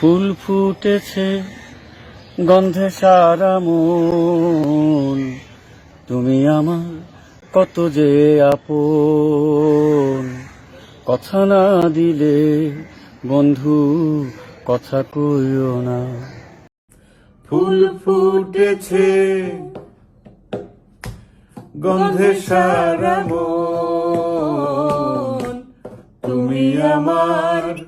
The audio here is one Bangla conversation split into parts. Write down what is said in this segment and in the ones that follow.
ফুল ফুটেছে, গন্ধে সারা মন। তুমি আমার কত যে আপন। কথা না দিলে বন্ধু, কথা কইও না। ফুল ফুটেছে, গন্ধে সারা মন। তুমি আমার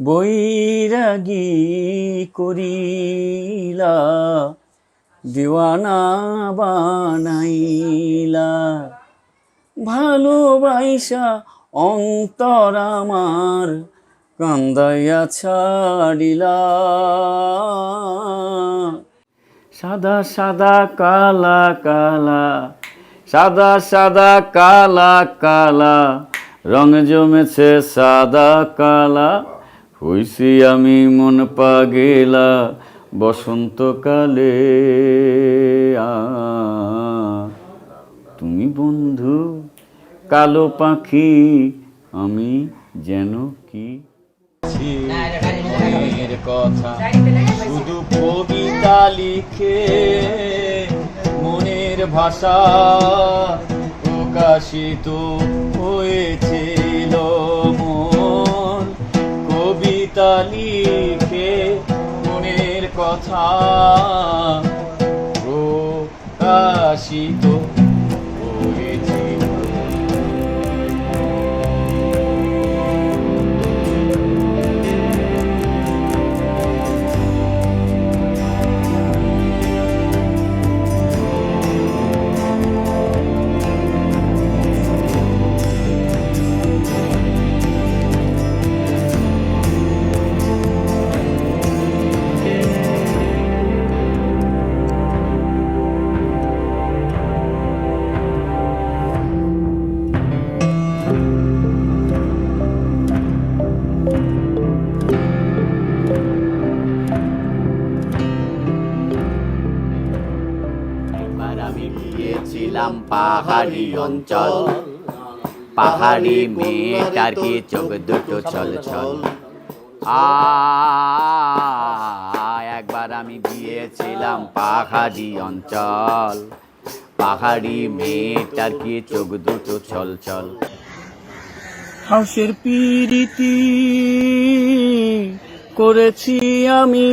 বৈরাগী করিলা, দিওয়ানা বানাইলা। ভালোবাসা অন্তর আমার, কান্দাইয়া ছাড়িলা। সাদা সাদা কালা কালা, সাদা সাদা কালা কালা, রং জমেছে সাদা কালা। হইছি আমি মন পাগেলা, বসন্তকালে। তুমি বন্ধু, কালো পাখি, আমি যেন কি? কথা শুধু কবিতা লিখে মনের ভাষা প্রকাশিত হয়েছিল। লিখে মনের কথা প্রকাশিত গিয়েছিলাম পাহাড়ি অঞ্চল। পাহাড়ি মেয়েটার কি চোখ দুটো ছল আ, একবার আমি গিয়েছিলাম পাহাড়ি অঞ্চল। পাহাড়ি মেয়েটার কি চোখ দুটো ছল ছল। হাউসের পিরিতি করেছি আমি।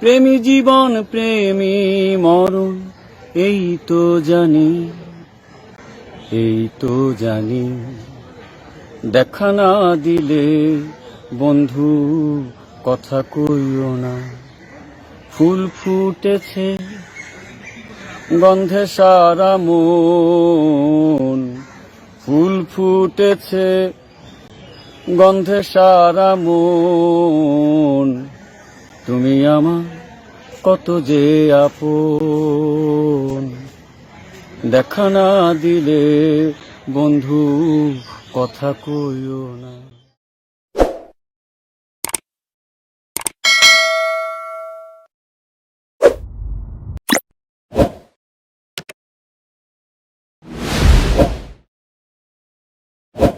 প্রেমী জীবন, প্রেমী মরণ। এই তো জানি, এই তো জানি, দেখা না দিলে বন্ধু কথা কইও না। ফুল ফুটেছে, গন্ধে সারা মন। ফুল ফুটেছে, গন্ধে সারা মন। তুমি আমার কত যে আপন। দেখা না দিলে বন্ধু কথা কইও না।